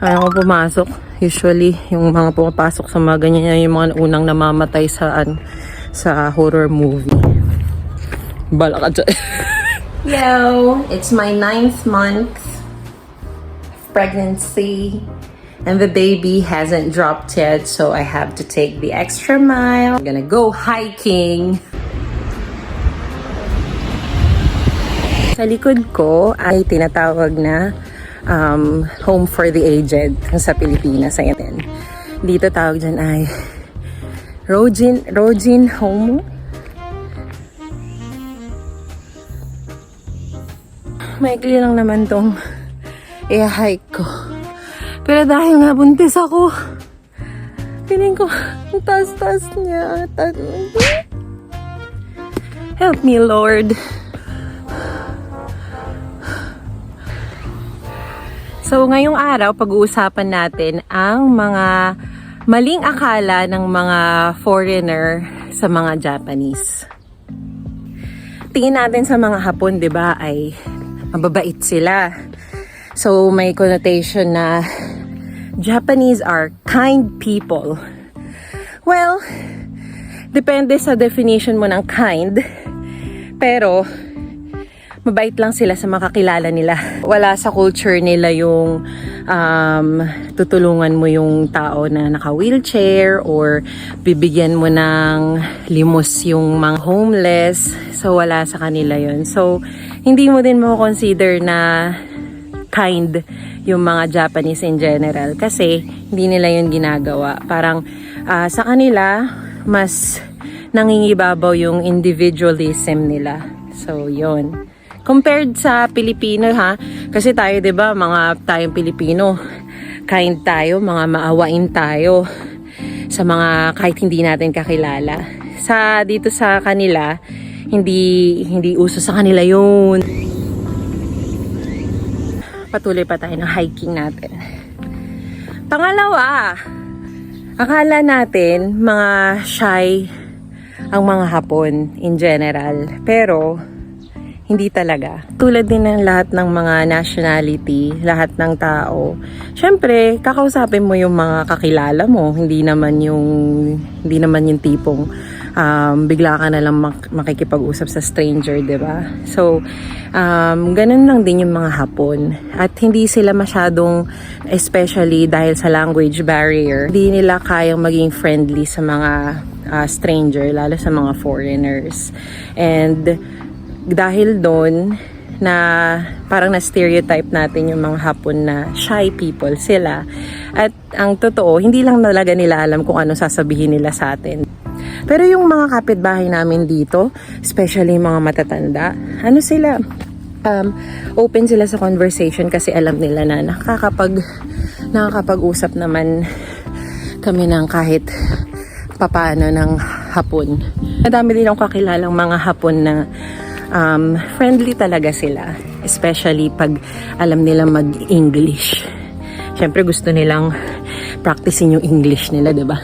Ayaw ko pumasok. Usually, yung mga pumapasok sa mga ganyan yan, yung mga unang namamatay sa, an, sa horror movie. Bala ka dyan. Yo! It's my ninth month pregnancy. And the baby hasn't dropped yet, so I have to take the extra mile. I'm gonna go hiking. Sa likod ko ay tinatawag na um, home for the aged sa Pilipinas. Ayan. Dito tawag dyan ay Rogin, Rogin Home. Maikli lang naman tong i-hike ko. Pero dahil nga buntis ako, piling ko, ang taas-taas niya. Help me, Lord. So, ngayong araw, pag-uusapan natin ang mga maling akala ng mga foreigner sa mga Japanese. Tingin natin sa mga Hapon, 'di ba, ay mababait sila. So, may connotation na Japanese are kind people. Well, depende sa definition mo ng kind. Pero, mabait lang sila sa makakilala nila. Wala sa culture nila yung um, tutulungan mo yung tao na naka-wheelchair or bibigyan mo ng limos yung mga homeless. So, wala sa kanila yon So, hindi mo din mo consider na kind yung mga Japanese in general kasi hindi nila yun ginagawa. Parang ah, sa kanila, mas nangingibabaw yung individualism nila. So, yon Compared sa Pilipino ha, kasi tayo 'di ba, mga tayong Pilipino, kind tayo, mga maawain tayo sa mga kahit hindi natin kakilala. Sa dito sa kanila, hindi hindi uso sa kanila 'yun. Patuloy pa tayo ng hiking natin. Pangalawa, akala natin mga shy ang mga Hapon in general. Pero, hindi talaga. Tulad din ng lahat ng mga nationality, lahat ng tao. Siyempre, kakausapin mo yung mga kakilala mo, hindi naman yung hindi naman yung tipong um, bigla ka na lang mak- makikipag-usap sa stranger, 'di ba? So, um, ganun lang din yung mga Hapon. At hindi sila masyadong especially dahil sa language barrier, hindi nila kayang maging friendly sa mga uh, stranger, lalo sa mga foreigners. And dahil doon na parang na-stereotype natin yung mga Hapon na shy people sila. At ang totoo, hindi lang talaga nila alam kung ano sasabihin nila sa atin. Pero yung mga kapitbahay namin dito, especially yung mga matatanda, ano sila, um, open sila sa conversation kasi alam nila na nakakapag, nakakapag-usap naman kami ng kahit papaano ng hapon. Madami din akong kakilalang mga hapon na um, friendly talaga sila. Especially pag alam nila mag-English. Siyempre gusto nilang practicein yung English nila, di ba?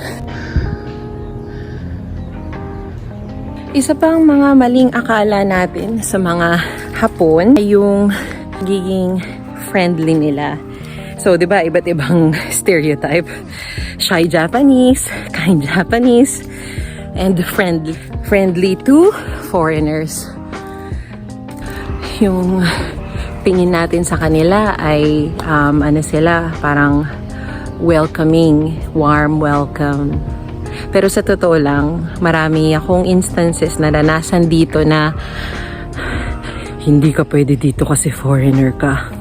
Isa pang mga maling akala natin sa mga Hapon ay yung giging friendly nila. So, di ba, iba't ibang stereotype. Shy Japanese, kind Japanese, and friendly, friendly to foreigners. Yung tingin natin sa kanila ay, um, ano sila, parang welcoming, warm welcome. Pero sa totoo lang, marami akong instances na nanasan dito na hindi ka pwede dito kasi foreigner ka.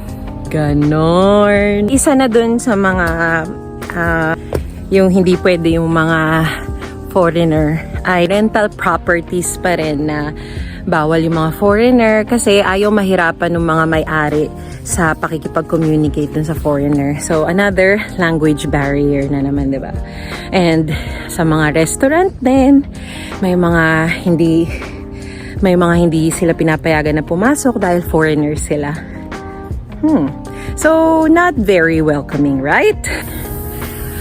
Ganon. Isa na dun sa mga ah, yung hindi pwede yung mga foreigner ay rental properties pa rin na bawal yung mga foreigner kasi ayaw mahirapan ng mga may-ari sa pakikipag-communicate sa foreigner. So, another language barrier na naman, di ba? And sa mga restaurant din, may mga hindi may mga hindi sila pinapayagan na pumasok dahil foreigner sila. Hmm. So, not very welcoming, right?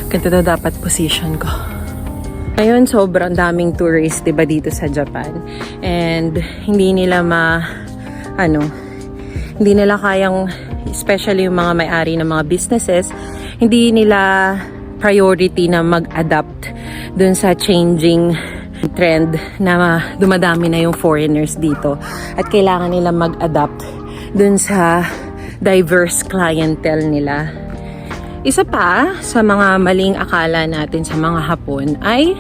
Ganito na dapat position ko. Ngayon, sobrang daming tourists, di ba, dito sa Japan. And, hindi nila ma, ano, hindi nila kayang especially yung mga may-ari ng mga businesses, hindi nila priority na mag-adapt dun sa changing trend na dumadami na yung foreigners dito. At kailangan nila mag-adapt dun sa diverse clientele nila. Isa pa sa mga maling akala natin sa mga Hapon ay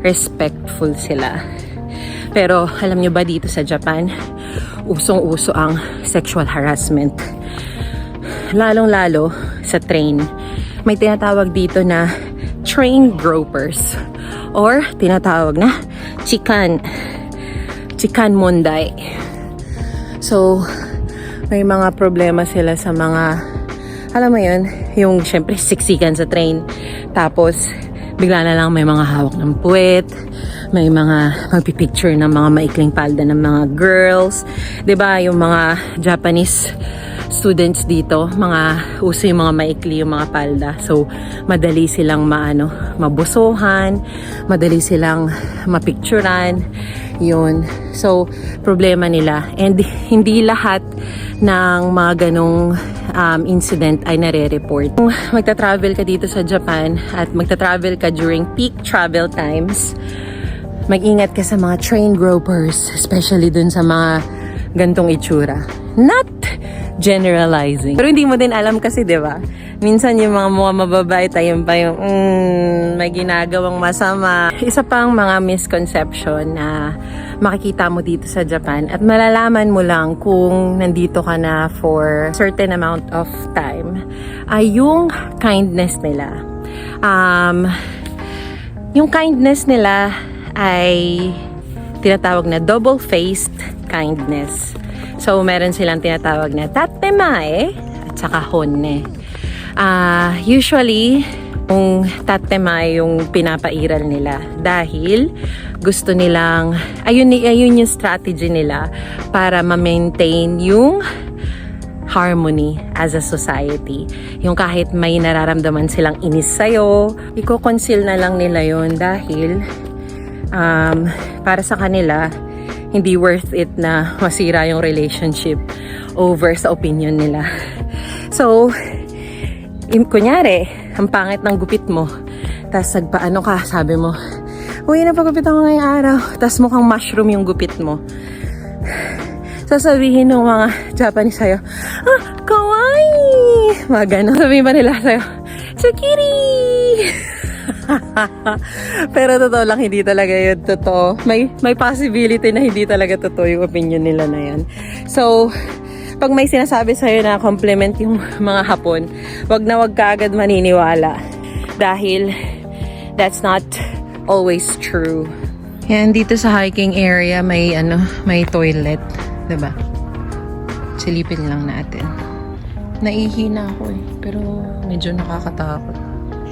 respectful sila. Pero alam nyo ba dito sa Japan, usong-uso ang sexual harassment. Lalong-lalo sa train. May tinatawag dito na train gropers or tinatawag na chikan. Chikan Monday. So, may mga problema sila sa mga alam mo yun, yung syempre siksikan sa train. Tapos, bigla na lang may mga hawak ng puwet, may mga magpipicture ng mga maikling palda ng mga girls. ba yung mga Japanese students dito, mga uso yung mga maikli yung mga palda. So, madali silang maano, mabusuhan, madali silang mapicturan. Yun. So, problema nila. And hindi lahat ng mga ganong um, incident ay nare-report. Kung magta-travel ka dito sa Japan at magta-travel ka during peak travel times, mag-ingat ka sa mga train gropers, especially dun sa mga gantong itsura. Not generalizing. Pero hindi mo din alam kasi, di ba? Minsan yung mga mga mababait tayo pa yung mm, may ginagawang masama. Isa pang mga misconception na makikita mo dito sa Japan at malalaman mo lang kung nandito ka na for certain amount of time ay yung kindness nila. Um, yung kindness nila ay tinatawag na double-faced kindness. So, meron silang tinatawag na tatemae at saka honne. Ah, usually, yung tatemae yung pinapairal nila dahil gusto nilang, ayun, ayun yung strategy nila para ma-maintain yung harmony as a society. Yung kahit may nararamdaman silang inis sa'yo, i-conceal na lang nila yon dahil um, para sa kanila, hindi worth it na masira yung relationship over sa opinion nila. So, im, kunyari, ang pangit ng gupit mo, tapos nagpaano ka, sabi mo, Uy, napagupit ako ngayong araw. Tapos mukhang mushroom yung gupit mo. Sasabihin ng mga Japanese sa'yo, ah, kawaii! Mga ganon. Sabihin pa nila sa'yo, Tsukiri! Pero totoo lang, hindi talaga yun totoo. May, may possibility na hindi talaga totoo yung opinion nila na yan. So, pag may sinasabi sa'yo na compliment yung mga hapon, wag na wag ka agad maniniwala. Dahil, that's not always true. Yan, dito sa hiking area, may ano, may toilet. ba? Silipin lang natin. Naihina ako eh. Pero medyo nakakatakot.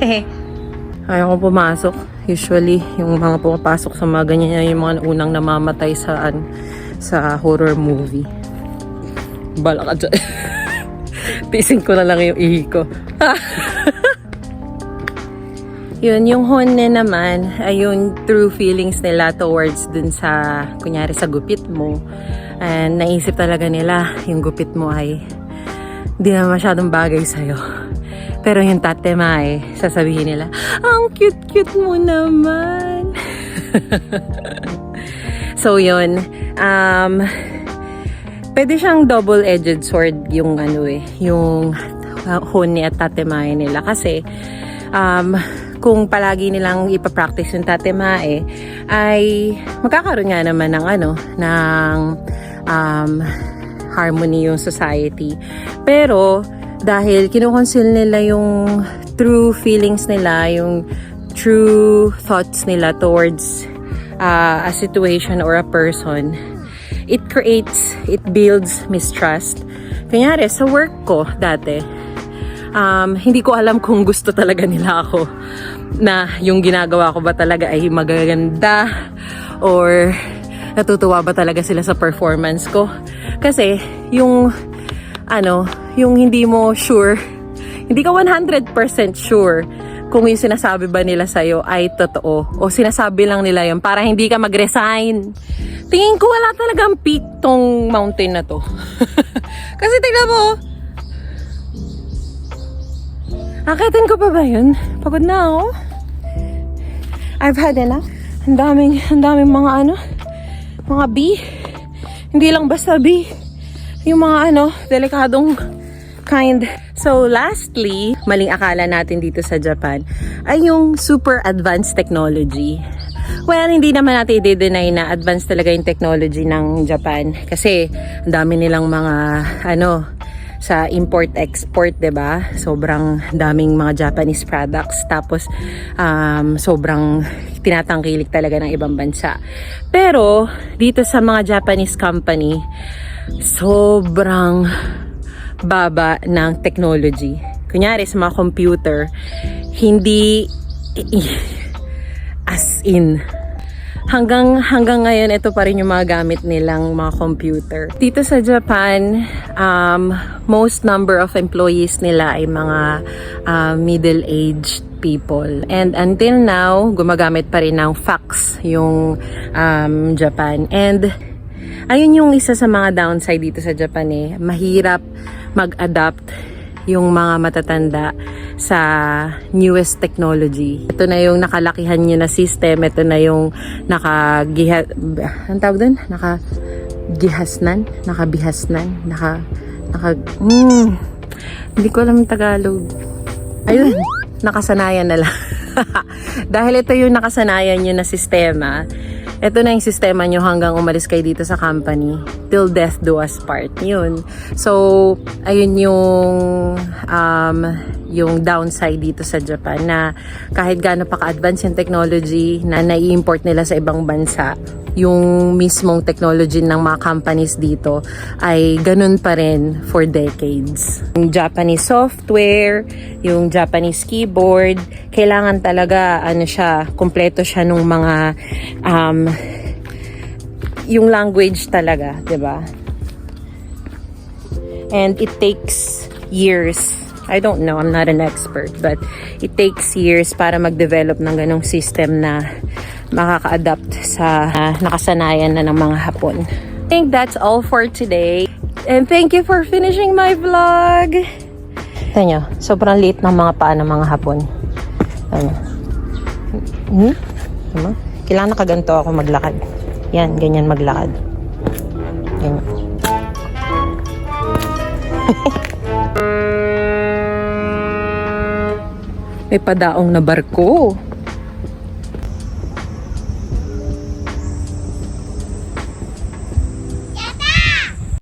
Hehe. Ayaw ko pumasok. Usually, yung mga pumapasok sa mga ganyan yung mga unang namamatay sa, an, sa horror movie. Bala ka dyan. Tisin ko na lang yung ihi ko. Yun, yung honne naman ay yung true feelings nila towards dun sa, kunyari sa gupit mo. And naisip talaga nila, yung gupit mo ay hindi na masyadong bagay sa'yo. Pero yung tatema eh, sasabihin nila, ang cute-cute mo naman. so yun, um, pwede siyang double-edged sword yung ano eh, yung uh, honey at tatemae nila. Kasi, um, kung palagi nilang ipapractice yung tatemae, ay magkakaroon nga naman ng ano, ng um, harmony yung society. Pero, dahil kinukonsil nila yung true feelings nila, yung true thoughts nila towards uh, a situation or a person, it creates, it builds mistrust. Kanyari, sa work ko dati, um, hindi ko alam kung gusto talaga nila ako na yung ginagawa ko ba talaga ay magaganda or natutuwa ba talaga sila sa performance ko. Kasi yung ano, yung hindi mo sure, hindi ka 100% sure kung yung sinasabi ba nila sa'yo ay totoo o sinasabi lang nila yun para hindi ka mag-resign. Tingin ko wala talagang peak tong mountain na to. Kasi tingnan mo, Akitin ko pa ba yun? Pagod na ako. I've had enough. Ang daming, ang daming mga ano, mga bee. Hindi lang basta bee. Yung mga ano, delikadong kind. So lastly, maling akala natin dito sa Japan ay yung super advanced technology. Well, hindi naman natin i-deny na advanced talaga yung technology ng Japan kasi ang dami nilang mga ano sa import-export, 'di ba? Sobrang daming mga Japanese products tapos um, sobrang tinatangkilik talaga ng ibang bansa. Pero dito sa mga Japanese company, sobrang baba ng technology. Kunyari sa mga computer, hindi as in hanggang hanggang ngayon ito pa rin yung mga gamit nilang mga computer. Dito sa Japan, um, most number of employees nila ay mga uh, middle-aged people. And until now, gumagamit pa rin ng fax yung um, Japan. And ayun yung isa sa mga downside dito sa Japan eh. Mahirap mag-adapt yung mga matatanda sa newest technology. Ito na yung nakalakihan nyo na system. Ito na yung nakagiha... Ang tawag doon? Nakagihasnan? Nakabihasnan? Naka... Naka... Mm, hindi ko alam Tagalog. Ayun, nakasanayan na lang. Dahil ito yung nakasanayan nyo na sistema, ito na yung sistema nyo hanggang umalis kayo dito sa company. Till death do us part. Yun. So, ayun yung um, yung downside dito sa Japan na kahit gaano pa ka-advance yung technology na nai-import nila sa ibang bansa, yung mismong technology ng mga companies dito ay ganun pa rin for decades. Yung Japanese software, yung Japanese keyboard, kailangan talaga ano siya, kumpleto siya nung mga um, yung language talaga, 'di ba? And it takes years. I don't know, I'm not an expert, but it takes years para mag-develop ng ganong system na makaka-adapt sa uh, nakasanayan na ng mga Hapon. I think that's all for today. And thank you for finishing my vlog. Ito nyo, sobrang late ng mga paa ng mga Hapon. Nyo. Hmm? Diba? Kailangan nakaganto ako maglakad. Yan, ganyan maglakad. Ganyan. May padaong na barko.